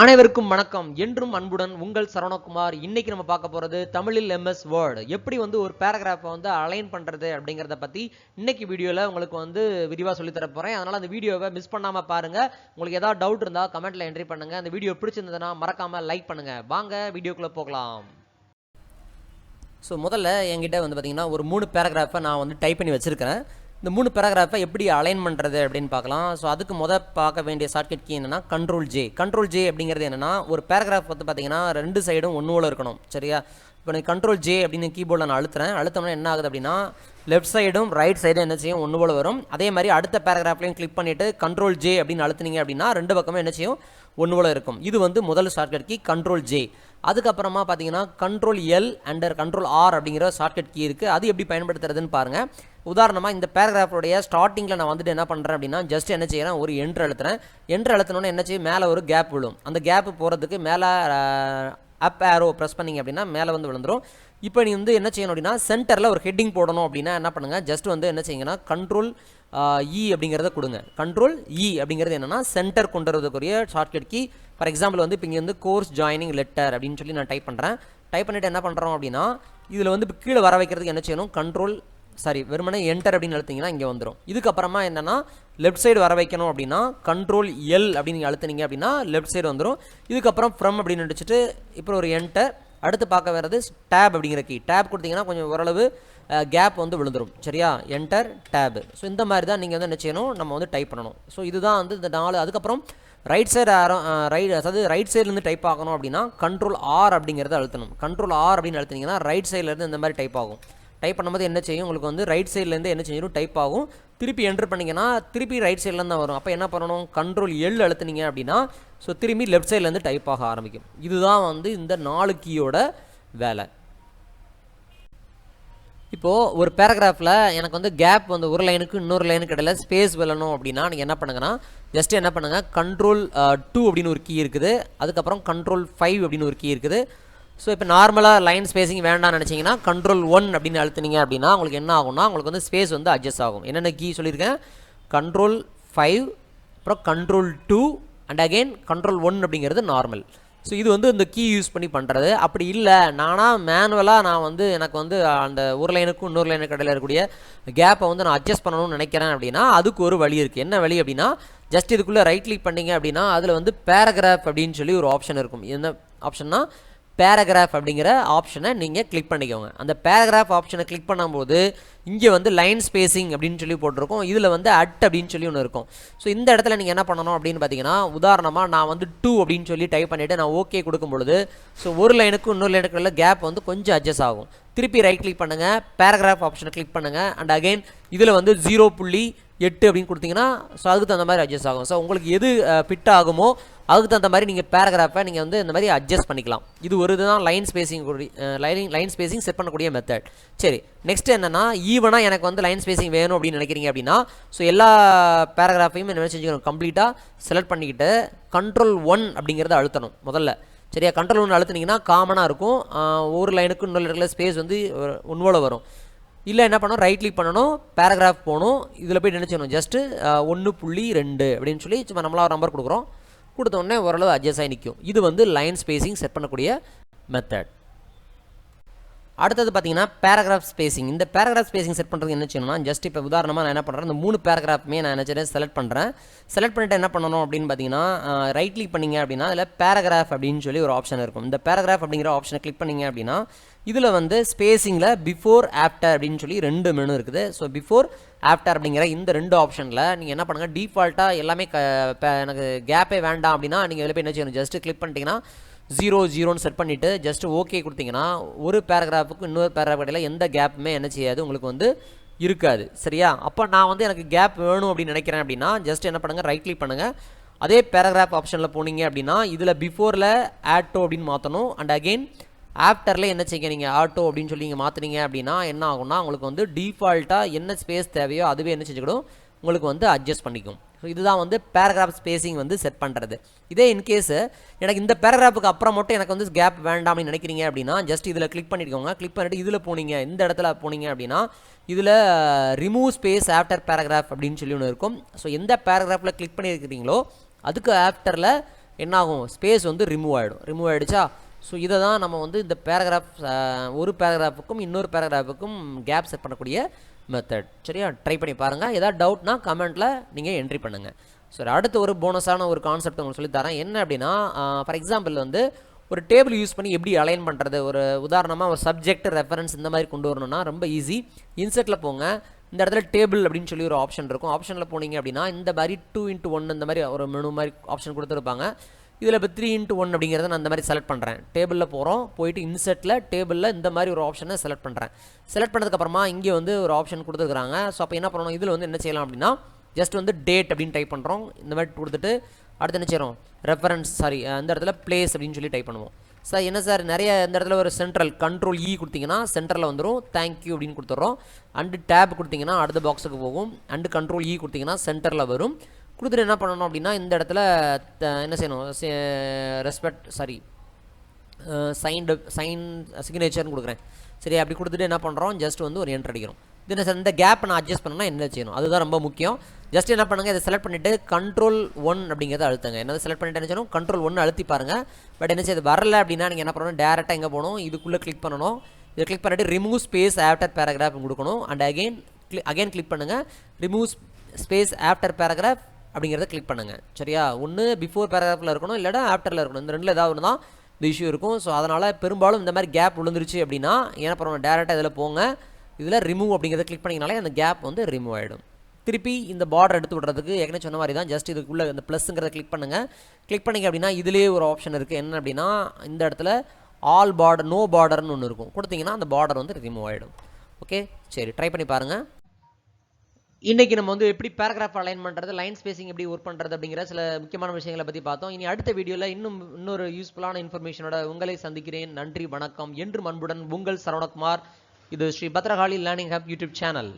அனைவருக்கும் வணக்கம். என்றும் அன்புடன் உங்கள் சரவணகுமார். இன்னைக்கு நம்ம பார்க்க போறது தமிழில் எம்எஸ் வேர்டு எப்படி வந்து ஒரு பேராகிராஃபை வந்து அலைன் பண்றது அப்படிங்கிறத பத்தி இன்னைக்கு வீடியோல உங்களுக்கு வந்து விரிவா சொல்லி தர போறேன். அதனால அந்த வீடியோவை மிஸ் பண்ணாம பாருங்க. உங்களுக்கு ஏதாவது டவுட் இருந்தா கமெண்ட்ல என்ட்ரி பண்ணுங்க. அந்த வீடியோ பிடிச்சிருந்ததுன்னா மறக்காம லைக் பண்ணுங்க. வாங்க வீடியோக்குள்ள போகலாம். ஸோ முதல்ல என்கிட்ட வந்து பார்த்தீங்கன்னா ஒரு மூணு பேராகிராஃபை நான் வந்து டைப் பண்ணி வச்சிருக்கிறேன். இந்த மூணு பேராகிராஃபை எப்படி அலைன் பண்ணுறது அப்படின்னு பார்க்கலாம். ஸோ அதுக்கு முத பார்க்க வேண்டிய ஷார்ட்கட் கீ என்னென்னா கண்ட்ரோல் ஜே கண்ட்ரோல் ஜே அப்படிங்கிறது என்னென்னா ஒரு பேராகிராஃப் வந்து பார்த்தீங்கன்னா ரெண்டு சைடும் ஒன்று இருக்கணும். சரியா? இப்போ நான் கண்ட்ரோல் ஜே அப்படின்னு கீபோர்டில் நான் அழுத்துறேன். அழுத்தம்னா என்ன ஆகுது அப்படின்னா லெஃப்ட் சைடும் ரைட் சைடும் என்ன செய்யும்? ஒன்று போல வரும். அதே மாதிரி அடுத்த பேராகிராஃப்லையும் கிளிக் பண்ணிவிட்டு கண்ட்ரோல் ஜே அப்படின்னு அழுத்துனீங்க அப்படின்னா ரெண்டு பக்கமும் என்ன செய்யும்? ஒன்று போல இருக்கும். இது வந்து முதல் ஷார்ட்கட் கீ கண்ட்ரோல் ஜே அதுக்கப்புறமா பார்த்தீங்கன்னா control L under control R அப்படிங்கிற ஷார்ட்கட் கீ இருக்குது அது எப்படி பயன்படுத்துறதுன்னு பாருங்கள் உதாரணமாக இந்த பேராகிராஃபோடைய ஸ்டார்டிங்கில் நான் வந்துட்டு என்ன பண்ணுறேன் அப்படின்னா ஜஸ்ட் என்ன செய்கிறேன் ஒரு என்ட்ரு அழுத்துறேன். என்ட்ரு அழுத்தினோன்னே என்ன செய்யும்? மேலே ஒரு கேப் விழும். அந்த கேப் போகிறதுக்கு மேலே அப் ஏரோ ப்ரெஸ் பண்ணிங்க அப்படின்னா மேலே வந்து விழுந்துடும் இப்போ நீ வந்து என்ன செய்யணும் அப்படின்னா சென்டரில் ஒரு ஹெட்டிங் போடணும் அப்படின்னா என்ன பண்ணுங்கள் ஜஸ்ட் வந்து என்ன செய்யுங்கன்னா கண்ட்ரோல் இ e அப்படிங்கிறத கொடுங்க. கண்ட்ரோல் இ e அப்படிங்கிறது என்னென்னா சென்டர் கொண்டு வரதுக்குரிய ஷார்ட்கட் கீ ஃபார் எக்ஸாம்பிள் வந்து இப்போ இங்கே வந்து கோர்ஸ் ஜாயினிங் லெட்டர் அப்படின்னு சொல்லி நான் டைப் பண்ணுறேன் டைப் பண்ணிவிட்டு என்ன பண்ணுறோம் அப்படின்னா இதில் வந்து இப்போ கீழே வர வைக்கிறதுக்கு என்ன செய்யணும்? கண்ட்ரோல் சாரி வெறுமனே என்டர் அப்படின்னு அழுத்திங்கன்னா இங்கே வந்துடும் இதுக்கப்புறமா என்னென்னா லெஃப்ட் சைடு வர வைக்கணும் அப்படின்னா கண்ட்ரோல் எல் அப்படின்னு நீங்கள் அழுத்துனீங்க அப்படின்னா லெஃப்ட் சைடு வந்துடும் இதுக்கப்புறம் ஃப்ரம் அப்படின்னு அடிச்சுட்டு இப்போ ஒரு என்டர் அடுத்து பார்க்க வர்றது டேப் அப்படிங்கிற கீ டேப் கொடுத்தீங்கன்னா கொஞ்சம் ஓரளவு கேப் வந்து விழுந்துரும். சரியா? என்டர் டேப் ஸோ இந்த மாதிரி தான் நீங்கள் வந்து என்ன செய்யணும்? நம்ம வந்து டைப் பண்ணணும். ஸோ இதுதான் வந்து இந்த நாலு அதுக்கப்புறம் ரைட் சைடு ரைட் அதாவது ரைட் சைட்லேருந்து டைப் ஆகணும் அப்படின்னா கண்ட்ரோல் ஆர் அப்படிங்கிறத அழுத்தணும். கண்ட்ரோல் ஆர் அப்படின்னு அழுத்தினீங்கன்னா ரைட் சைட்லேருந்து இந்த மாதிரி டைப் ஆகும். டைப் பண்ணும்போது என்ன செய்யும்? உங்களுக்கு வந்து ரைட் சைட்லேருந்து என்ன செய்யணும் டைப் ஆகும். திருப்பி என்ட்ரு பண்ணிங்கன்னா திருப்பி ரைட் சைட்லேருந்து தான் வரும். அப்போ என்ன பண்ணணும்? கண்ட்ரோல் எல் அழுத்துனீங்க அப்படின்னா ஸோ திரும்பி லெஃப்ட் சைட்லேருந்து டைப் ஆக ஆரம்பிக்கும். இதுதான் வந்து இந்த நாலு கீயோட வேலை. இப்போது ஒரு பேராகிராஃபில் எனக்கு வந்து கேப் வந்து ஒரு லைனுக்கு இன்னொரு லைனுக்கு இடையில ஸ்பேஸ் வெல்லணும் அப்படின்னா நீங்கள் என்ன பண்ணுங்கன்னா ஜஸ்ட் என்ன பண்ணுங்கள் கண்ட்ரோல் டூ uh, அப்படின்னு ஒரு கீ இருக்குது. அதுக்கப்புறம் கண்ட்ரோல் ஃபைவ் அப்படின்னு ஒரு கீ இருக்குது. ஸோ இப்போ நார்மலாக லைன் ஸ்பேசிங் வேண்டாம்னு நினச்சிங்கன்னா கண்ட்ரோல் ஒன் அப்படின்னு அழுத்துனீங்க அப்படின்னா உங்களுக்கு என்ன ஆகும்னா உங்களுக்கு வந்து ஸ்பேஸ் வந்து அட்ஜஸ்ட் ஆகும். என்னென்ன கீ சொல்லியிருக்கேன்? கண்ட்ரோல் ஃபைவ் அப்புறம் control two and again control one அப்படிங்கிறது நார்மல் ஸோ இது வந்து இந்த கீ யூஸ் பண்ணி பண்ணுறது அப்படி இல்லை நானாக மேனுவலாக நான் வந்து எனக்கு வந்து அந்த ஒரு லைனுக்கும் இன்னொரு லைனுக்கு இடையில இருக்கக்கூடிய கேப்பை வந்து நான் அட்ஜஸ்ட் பண்ணணும்னு நினைக்கிறேன் அப்படின்னா அதுக்கு ஒரு வழி இருக்குது என்ன வழி அப்படின்னா ஜஸ்ட் இதுக்குள்ளே ரைட் கிளிக் பண்ணீங்க அப்படின்னா அதில் வந்து பேராகிராஃப் அப்படின்னு சொல்லி ஒரு ஆப்ஷன் இருக்கும். என்ன ஆப்ஷன்னா பேராகிராஃப் அப்படிங்கிற ஆப்ஷனை நீங்கள் கிளிக் பண்ணிக்கோங்க. அந்த பேராகிராஃப் ஆப்ஷனை கிளிக் பண்ணும்போது இங்கே வந்து லைன் ஸ்பேசிங் அப்படின்னு சொல்லி போட்டிருக்கோம். இதில் வந்து அட் அப்படின்னு சொல்லி ஒன்று இருக்கும். ஸோ இந்த இடத்துல நீங்கள் என்ன பண்ணணும் அப்படின்னு பார்த்தீங்கன்னா உதாரணமாக நான் வந்து டூ அப்படின்னு சொல்லி டைப் பண்ணிவிட்டு நான் ஓகே கொடுக்கும் பொழுது ஸோ ஒரு லைனுக்கு இன்னொரு லைனுக்கு உள்ள கேப் வந்து கொஞ்சம் அட்ஜஸ்ட் ஆகும். திருப்பி ரைட் கிளிக் பண்ணுங்கள் பேராகிராஃப் ஆப்ஷனை கிளிக் பண்ணுங்கள் அண்ட் அகைன் இதில் வந்து ஜீரோ புள்ளி எட்டு அப்படின்னு கொடுத்தீங்கன்னா ஸோ அதுக்கு தகுந்த மாதிரி அட்ஜஸ்ட் ஆகும். ஸோ உங்களுக்கு எது ஃபிட் ஆகுமோ அதுக்கு தகுந்த மாதிரி நீங்கள் பேராகிராஃபை நீங்கள் வந்து இந்த மாதிரி அட்ஜஸ்ட் பண்ணிக்கலாம். இது ஒரு இதுதான் line spacing lining line spacing set பண்ணக்கூடிய மெத்தட் சரி நெக்ஸ்ட் என்னன்னா ஈவனாக எனக்கு வந்து லைன் ஸ்பேசிங் வேணும் அப்படின்னு நினைக்கிறீங்க அப்படின்னா ஸோ எல்லா பேராகிராஃபையும் என்ன செஞ்சுக்கணும்? கம்ப்ளீட்டாக செலக்ட் பண்ணிக்கிட்டு கண்ட்ரோல் ஒன் அப்படிங்கிறத அழுத்தணும் முதல்ல. சரியா? கண்ட்ரோல் ஒன்று அழுத்துனீங்கன்னா காமனாக இருக்கும். ஒரு லைனுக்கு இன்னொரு இடத்துல ஸ்பேஸ் வந்து ஒன்வோட வரும். இல்லை என்ன பண்ணணும்? ரைட் கிளிக் பண்ணணும் பேராகிராஃப் போகணும். இதில் போய் நினச்சிக்கணும். ஜஸ்ட்டு ஒன்று புள்ளி ரெண்டு அப்படின்னு சொல்லி சும்மா நம்மளா ஒரு நம்பர் கொடுக்குறோம். கொடுத்த உடனே ஓரளவு அட்ஜஸ்ட் ஆகி நிற்கும் இது வந்து லைன் ஸ்பேசிங் செட் பண்ணக்கூடிய மெத்தட் அடுத்தது பார்த்தீங்கன்னா பேராகிராஃப் ஸ்பேசிங் இந்த பேராகிராஃப் ஸ்பேசிங் செட் பண்ணுறது என்ன செய்யணும்னா ஜஸ்ட் இப்போ உதாரணமாக நான் என்ன பண்ணுறேன் இந்த மூணு பேராகிராஃப்மே நான் என்ன செய்யறேன் செலக்ட் பண்ணுறேன் செலக்ட் பண்ணிட்டு என்ன பண்ணணும் அப்படின்னு பார்த்தீங்கன்னா ரைட் கிளிக் பண்ணிங்க அப்படின்னா அதில் பேராகிராஃப் அப்படின்னு சொல்லி ஒரு ஆப்ஷன் இருக்கும். இந்த பேராகிராஃப் அப்படிங்கிற ஆப்ஷனை கிளிக் பண்ணிங்க அப்படின்னா இதில் வந்து ஸ்பேசிங்கில் பிஃபோர் ஆஃப்டர் அப்படின்னு சொல்லி ரெண்டு மெனு இருக்குது. ஸோ பிஃபோர் ஆஃப்டர் அப்படிங்கிற இந்த ரெண்டு ஆப்ஷனில் நீங்கள் என்ன பண்ணுங்கள் டிஃபால்ட்டாக எல்லாமே க எனக்கு கேப்பே வேண்டாம் அப்படின்னா நீங்கள் இதில் போய் என்ன செய்யணும் ஜஸ்ட்டு கிளிக் பண்ணிட்டீங்கன்னா ஜீரோ ஜீரோன்னு செட் பண்ணிவிட்டு ஜஸ்ட் ஓகே கொடுத்தீங்கன்னா ஒரு பேராகிராஃபுக்கு இன்னொரு பேராகிராஃப் இடையில எந்த கேப்புமே என்ன செய்யாது உங்களுக்கு வந்து இருக்காது. சரியா? அப்போ நான் வந்து எனக்கு கேப் வேணும் அப்படின்னு நினைக்கிறேன் அப்படின்னா ஜஸ்ட் என்ன பண்ணுங்கள் ரைட் கிளிக் பண்ணுங்கள் அதே பேராகிராஃப் ஆப்ஷனில் போனீங்க அப்படின்னா இதில் பிஃபோரில் ஆட்டோ அப்படின்னு மாற்றணும் அண்ட் அகெயின் ஆஃப்டரில் என்ன செய்யுங்க நீங்கள் ஆட்டோ அப்படின்னு சொல்லி நீங்கள் மாற்றுனீங்க அப்படின்னா என்ன ஆகும்னா உங்களுக்கு வந்து டிஃபால்ட்டாக என்ன ஸ்பேஸ் தேவையோ அதுவே என்ன செஞ்சுக்கிடும் உங்களுக்கு வந்து அட்ஜஸ்ட் பண்ணிக்கும். ஸோ இதுதான் வந்து பேராகிராஃப் ஸ்பேசிங் வந்து செட் பண்ணுறது இதே இன்கேஸ் எனக்கு இந்த பேராகிராஃபுக்கு அப்புறம் மட்டும் எனக்கு வந்து கேப் வேண்டாம்னு நினைக்கிறீங்க அப்படின்னா ஜஸ்ட் இதில் கிளிக் பண்ணிக்கோங்க கிளிக் பண்ணிட்டு இதில் போனீங்க இந்த இடத்துல போனீங்க அப்படின்னா இதில் ரிமூவ் ஸ்பேஸ் ஆஃப்டர் பேராகிராஃப் அப்படின்னு சொல்லி ஒன்று இருக்கும். ஸோ எந்த பேராகிராஃபில் கிளிக் பண்ணியிருக்கிறீங்களோ அதுக்கு ஆஃப்டரில் என்னாகும்? ஸ்பேஸ் வந்து ரிமூவ் ஆகிடும் ரிமூவ் ஆகிடுச்சா ஸோ இதை தான் நம்ம வந்து இந்த பேராகிராஃப் ஒரு பேராகிராஃபுக்கும் இன்னொரு பேராகிராஃபுக்கும் கேப் செட் பண்ணக்கூடிய மெத்தட் சரியா? ட்ரை பண்ணி பாருங்கள் ஏதாவது டவுட்னா கமெண்ட்டில் நீங்கள் என்ட்ரி பண்ணுங்கள் சரி அடுத்து ஒரு போனஸான ஒரு கான்செப்ட் உங்களுக்கு சொல்லி தரேன். என்ன அப்படின்னா ஃபார் எக்ஸாம்பிள் வந்து ஒரு டேபிள் யூஸ் பண்ணி எப்படி அலைன் பண்ணுறது ஒரு உதாரணமாக ஒரு சப்ஜெக்ட் ரெஃபரன்ஸ் இந்த மாதிரி கொண்டு வரணும்னா ரொம்ப ஈஸி இன்செட்டில் போங்க. இந்த இடத்துல டேபிள் அப்படின்னு சொல்லி ஒரு ஆப்ஷன் இருக்கும். ஆப்ஷனில் போனீங்க அப்படின்னா இந்த மாதிரி டூ இன்ட்டு ஒன் இந்த மாதிரி ஒரு மெனு மாதிரி ஆப்ஷன் கொடுத்துருப்பாங்க. இதில் இப்போ த்ரீ இன்ட்டு ஒன் அப்படிங்கிறத நான் இந்த மாதிரி செலக்ட் பண்ணுறேன் டேபிளில் போகிறோம் போயிட்டு இன்செட்டில் டேபிளில் இந்த மாதிரி ஒரு ஆப்ஷனை செலக்ட் பண்ணுறேன் செலக்ட் பண்ணதுக்கப்புறமா இங்கே வந்து ஒரு ஆப்ஷன் கொடுத்துருக்குறாங்க. ஸோ அப்போ என்ன பண்ணணும்? இதில் வந்து என்ன செய்யலாம் அப்படின்னா ஜஸ்ட் வந்து டேட் அப்படின்னு டைப் பண்ணுறோம் இந்த மாதிரி கொடுத்துட்டு அடுத்து என்ன செய்கிறோம் ரெஃபரன்ஸ் சாரி அந்த இடத்துல பிளேஸ் அப்படின்னு சொல்லி டைப் பண்ணுவோம். சார் என்ன சார் நிறைய இந்த இடத்துல ஒரு சென்ட்ரல் கண்ட்ரோல் இ கொடுத்தீங்கன்னா சென்டரில் வந்துடும் தேங்க்யூ அப்படின்னு கொடுத்துட்றோம். அண்டு டேப் கொடுத்தீங்கன்னா அடுத்த பாக்ஸுக்கு போகும். அண்டு கண்ட்ரோல் இ கொடுத்தீங்கன்னா சென்டரில் வரும். கொடுத்துட்டு என்ன பண்ணணும் அப்படின்னா இந்த இடத்துல என்ன செய்யணும்? ரெஸ்பெக்ட் சாரி சைன்டு சைன் சிக்னேச்சர்னு கொடுக்குறேன். சரி அப்படி கொடுத்துட்டு என்ன பண்ணுறோம் ஜஸ்ட் வந்து ஒரு என்ட்ரு அடிக்கிறோம். இது இந்த கேப் நான் அட்ஜஸ்ட் பண்ணணும்னா என்ன செய்யணும்? அதுதான் ரொம்ப முக்கியம். ஜஸ்ட் என்ன பண்ணுங்கள் இதை செலக்ட் பண்ணிவிட்டு கண்ட்ரோல் ஒன் அப்படிங்கிறத அழுத்துங்க. என்னது செலக்ட் பண்ணிட்டு என்ன செய்யணும் கண்ட்ரோல் ஒன்று அழுத்தி பாருங்கள் பட் என்ன செய்யுது வரல அப்படின்னா நீங்கள் என்ன பண்ணணும்? டேரெக்டாக எங்கே போகணும்? இதுக்குள்ளே கிளிக் பண்ணணும். இதை கிளிக் பண்ணிட்டு ரிமூவ் ஸ்பேஸ் ஆஃப்டர் பேராகிராஃப் கொடுக்கணும். And again click again click பண்ணுங்கள் ரிமூவ் ஸ்பேஸ் ஆஃப்டர் பேராகிராஃப் அப்படிங்கிறத கிளிக் பண்ணுங்கள் சரியா? ஒன்று பிஃபோர் பேராகிராஃபில் இருக்கணும் இல்லைனா ஆஃப்டரில் இருக்கணும். இந்த ரெண்டில் ஏதாவது ஒன்று தான் இந்த இஷ்யூ இருக்கும். ஸோ அதனால் பெரும்பாலும் இந்த மாதிரி கேப் விழுந்துருச்சு அப்படின்னா ஏன்னா அப்புறம் டேரெக்டாக இதில் போங்க. இதில் ரிமூவ் அப்படிங்கிறத கிளிக் பண்ணிங்கனாலே அந்த கேப் வந்து ரிமூவ் ஆகிடும் திருப்பி இந்த பார்டர் எடுத்து விடுறதுக்கு ஏற்கனவே சொன்ன மாதிரி தான் ஜஸ்ட் இதுக்குள்ளே இந்த ப்ளஸ்ங்கிறத கிளிக் பண்ணுங்கள் கிளிக் பண்ணிங்க அப்படின்னா இதிலே ஒரு ஆப்ஷன் இருக்குது என்ன அப்படின்னா இந்த இடத்துல ஆல் பார்டர் நோ பார்டர்னு ஒன்று இருக்கும். கொடுத்தீங்கன்னா அந்த பார்டர் வந்து ரிமூவ் ஆகிடும் ஓகே சரி ட்ரை பண்ணி பாருங்கள் இன்றைக்கி நம்ம வந்து எப்படி பேராகிராஃப் அலைன் பண்ணுறது லைன் ஸ்பேசிங் எப்படி ஒர்க் பண்ணுறது அப்படிங்கிற சில முக்கியமான விஷயங்களை பற்றி பார்த்தோம். இனி அடுத்த வீடியோவில் இன்னும் இன்னொரு யூஸ்ஃபுல்லான இன்ஃபர்மேஷனோட உங்களை சந்திக்கிறேன். நன்றி வணக்கம் என்று அன்புடன் உங்கள் சரவணகுமார். இது Sri Bhadrakali learning hub YouTube channel